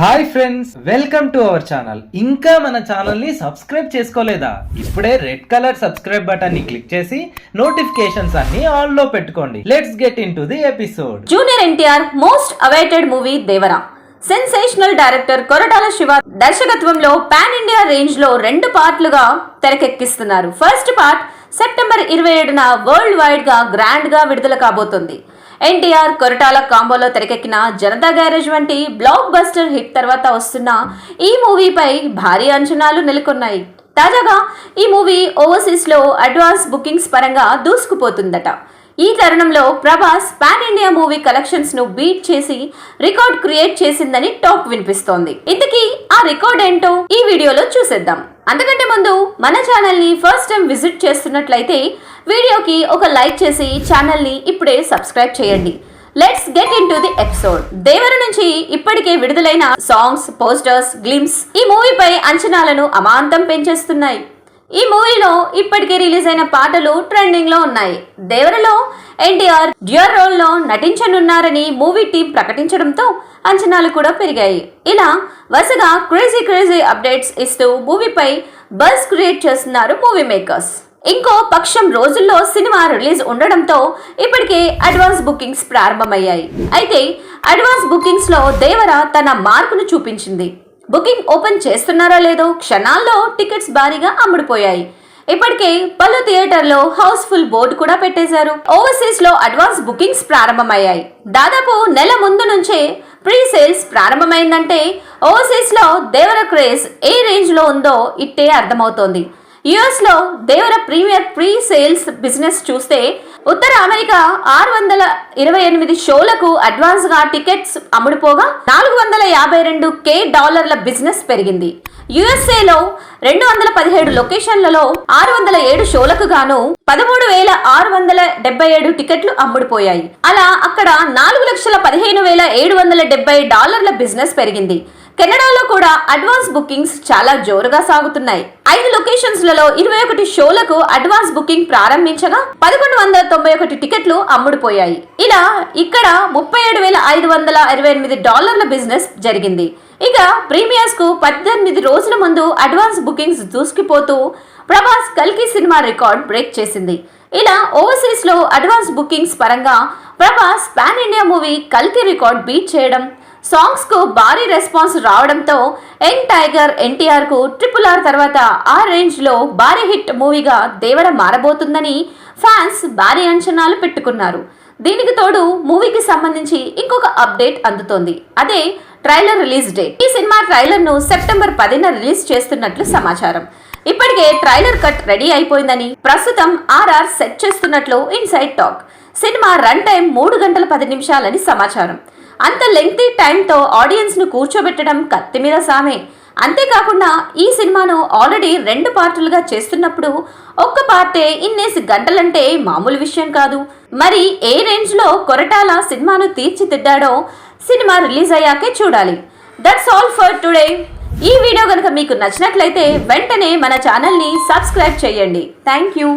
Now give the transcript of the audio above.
Hi friends welcome to our channel. ఇంకా మన ఛానల్ని సబ్స్క్రైబ్ చేసుకోలేదా? ఇప్పుడే రెడ్ కలర్ సబ్స్క్రైబ్ బటన్ని క్లిక్ చేసి నోటిఫికేషన్స్ అన్ని ఆన్లో పెట్టుకోండి let's get into the episode junior NTR most awaited movie Devara sensational director Koratala Siva దర్శకత్వంలో పాన్ ఇండియా రేంజ్లో రెండు పార్ట్లుగా తెరకెక్కిస్తున్నారు. ఫస్ట్ పార్ట్ సెప్టెంబర్ ఇరవై ఏడున వరల్డ్ వైడ్గా గ్రాండ్గా విడుదల కాబోతుంది. ఎన్టీఆర్ కొరటాల కాంబోలో తెరకెక్కిన జనతా గ్యారేజ్ వంటి బ్లాక్ బస్టర్ హిట్ తర్వాత వస్తున్న ఈ మూవీపై భారీ అంచనాలు నెలకొన్నాయి. తాజాగా ఈ మూవీ ఓవర్సీస్లో అడ్వాన్స్ బుకింగ్స్ పరంగా దూసుకుపోతుందట. ఈ తరుణంలో ప్రభాస్ పాన్ ఇండియా మూవీ కలెక్షన్స్ను బీట్ చేసి రికార్డ్ క్రియేట్ చేసిందని టాక్ వినిపిస్తోంది. ఇంతకీ ఆ రికార్డ్ ఏంటో ఈ వీడియోలో చూసేద్దాం. అంతకంటే ముందు మన ఛానల్ని ఫస్ట్ టైం విజిట్ చేస్తున్నట్లయితే వీడియోకి ఒక లైక్ చేసి ఛానల్ని ఇప్పుడే సబ్స్క్రైబ్ చేయండి. Let's get into the episode. Devara నుంచి ఇప్పటికే విడుదలైన సాంగ్స్ పోస్టర్స్ గ్లిమ్స్ ఈ మూవీపై అంచనాలను అమాంతం పెంచేస్తున్నాయి. ఈ మూవీలో ఇప్పటికే రిలీజ్ అయిన పాటలు ట్రెండింగ్లో ఉన్నాయి. దేవరలో ఎన్టీఆర్ డ్యూర్ రోల్లో నటించనున్నారని మూవీ టీం ప్రకటించడంతో అంచనాలు కూడా పెరిగాయి. ఇలా వరుసగా క్రేజీ క్రేజీ అప్డేట్స్ ఇస్తూ మూవీపై బస్ క్రియేట్ చేస్తున్నారు మూవీ మేకర్స్. ఇంకో పక్షం రోజుల్లో సినిమా రిలీజ్ ఉండడంతో ఇప్పటికే అడ్వాన్స్ బుకింగ్స్ ప్రారంభమయ్యాయి. అయితే అడ్వాన్స్ బుకింగ్స్లో దేవర తన మార్కును చూపించింది. బుకింగ్ ఓపెన్ చేస్తున్నారో లేదో క్షణాల్లో టికెట్స్ భారీగా అమ్ముడుపోయాయి. ఇప్పటికే పలు థియేటర్లో హౌస్ఫుల్ బోర్డు కూడా పెట్టేశారు. ఓవర్సీస్లో అడ్వాన్స్ బుకింగ్స్ ప్రారంభమయ్యాయి. దాదాపు నెల ముందు నుంచే ప్రీ సేల్స్ ప్రారంభమైందంటే ఓవర్సీస్లో దేవర క్రేజ్ ఏ రేంజ్లో ఉందో ఇట్టే అర్థమవుతోంది. యుఎస్లో Devara premiere pre sales business చూస్తే ఉత్తర అమెరికా ఆరు వందల ఇరవై ఎనిమిది షోలకు అడ్వాన్స్గా టికెట్స్ అమ్ముడుపోగా నాలుగు వందల యాభై రెండు కే డాలర్ల బిజినెస్ పెరిగింది. యుఎస్ఏలో రెండు వందల పదిహేడు లొకేషన్లలో ఆరు వందల ఏడు షోలకు గాను పదమూడు వేల ఆరు వందల డెబ్బై ఏడు టికెట్లు అమ్ముడుపోయాయి. అలా అక్కడ నాలుగు లక్షల పదిహేను వేల ఏడు వందల డెబ్బై డాలర్ల బిజినెస్ పెరిగింది. కెనడాలో కూడా అడ్వాన్స్ బుకింగ్స్ చాలా జోరుగా సాగుతున్నాయి. ఐదు లొకేషన్స్లలో ఇరవై ఒకటి షోలకు అడ్వాన్స్ బుకింగ్ ప్రారంభించగా పదకొండు వందల తొంభై ఒకటి టికెట్లు అమ్ముడుపోయాయి. ఇలా ఇక్కడ ముప్పై ఏడు వేల ఐదు వందల ఇరవై ఎనిమిది డాలర్ల బిజినెస్ జరిగింది. ఇక ప్రీమియర్స్కు పద్దెనిమిది రోజుల ముందు అడ్వాన్స్ బుకింగ్స్ దూసుకుపోతూ ప్రభాస్ కల్కి సినిమా రికార్డ్ బ్రేక్ చేసింది. ఇలా ఓవర్సీస్లో అడ్వాన్స్ బుకింగ్స్ పరంగా ప్రభాస్ పాన్ ఇండియా మూవీ కల్కి రికార్డ్ బీట్ చేయడం సాంగ్స్కు భారీ రెస్పాన్స్ రావడంతో ఎన్ టైగర్ ఎన్టీఆర్కు ట్రిపుల్ ఆర్ తర్వాత ఆ రేంజ్లో భారీ హిట్ మూవీగా దేవర మారబోతుందని ఫ్యాన్స్ భారీ అంచనాలు పెట్టుకున్నారు. దీనికి తోడు మూవీకి సంబంధించి ఇంకొక అప్డేట్ అందుతోంది. అదే ట్రైలర్ రిలీజ్ డే. ఈ సినిమా ట్రైలర్ను సెప్టెంబర్ పదిన రిలీజ్ చేస్తున్నట్లు సమాచారం. ఇప్పటికే ట్రైలర్ కట్ రెడీ అయిపోయిందని ప్రస్తుతం ఆర్ఆర్ సెట్ చేస్తున్నట్లు ఇన్సైడ్ టాక్. సినిమా రన్ టైం మూడు గంటల పది నిమిషాలని సమాచారం. అంత లెంగ్తీ టైంతో ఆడియన్స్ను కూర్చోబెట్టడం కత్తి మీద సామే. అంతేకాకుండా ఈ సినిమాను ఆల్రెడీ రెండు పార్టులుగా చేస్తున్నప్పుడు ఒక్క పార్టే ఇన్నేసి గంటలంటే మామూలు విషయం కాదు. మరి ఏ రేంజ్లో కొరటాల సినిమాను తీర్చిదిద్దాడో సినిమా రిలీజ్ అయ్యాకే చూడాలి. దట్స్ ఆల్ ఫర్ టుడే ఈ వీడియో కనుక మీకు నచ్చినట్లయితే వెంటనే మన ఛానల్ని సబ్స్క్రైబ్ చేయండి. Thank you